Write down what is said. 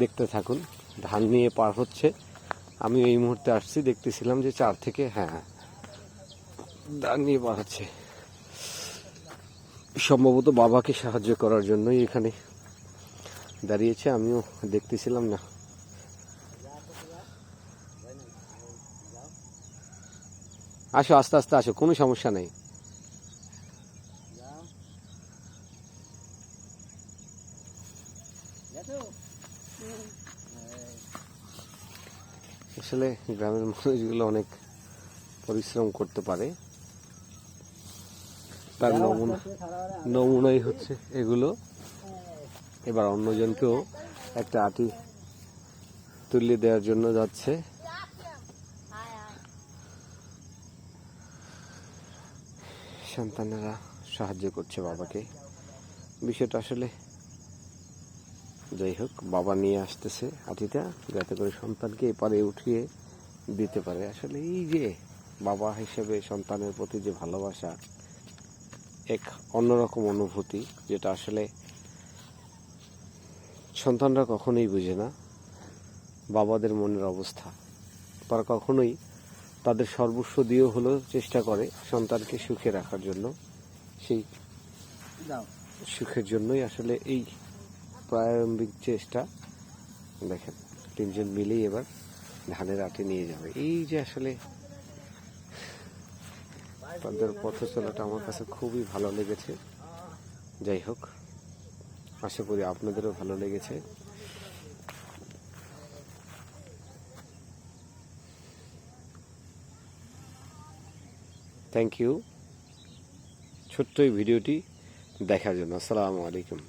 দেখতে থাকুন। ধান নিয়ে পার হচ্ছে। আমি এই মুহূর্তে আসছি, দেখতেছিলাম যে চার থেকে হ্যাঁ ধান নিয়ে পার হচ্ছে। সম্ভবত বাবাকে সাহায্য করার জন্যই এখানে দাঁড়িয়েছে, আমিও দেখতেছিলাম না। আসো, আস্তে আস্তে আসো, কোনো সমস্যা নেই। আসলে গ্রামের মানুষগুলো অনেক পরিশ্রম করতে পারে। তার নমুনা নমুনাই হচ্ছে এগুলো। এবার অন্যজনকেও একটা আটি তুলে দেওয়ার জন্য যাচ্ছে। সন্তানেরা সাহায্য করছে বাবাকে। বিষয়টা আসলে যাই হোক বাবা নিয়ে আসতেছে আটিটা যাতে করে সন্তানকে এপারে উঠিয়ে দিতে পারে। আসলে এই যে বাবা হিসেবে সন্তানের প্রতি যে ভালোবাসা এক অন্যরকম অনুভূতি যেটা আসলে সন্তানরা কখনোই বুঝে না বাবাদের মনের অবস্থা। তারা কখনোই তাদের সর্বস্ব দিয়েও হলেও চেষ্টা করে সন্তানকে সুখে রাখার জন্য। সেই সুখের জন্যই আসলে এই প্রারম্ভিক চেষ্টা। দেখেন, তিনজন মিলেই এবার ধানের আটে নিয়ে যাবে। এই যে আসলে তাদের পথ চলাটা আমার কাছে খুবই ভালো লেগেছে। যাই হোক, আশা করি আপনাদেরও ভালো লেগেছে। থ্যাংক ইউ ছোট্ট এই ভিডিওটি দেখার জন্য। আসসালামু আলাইকুম।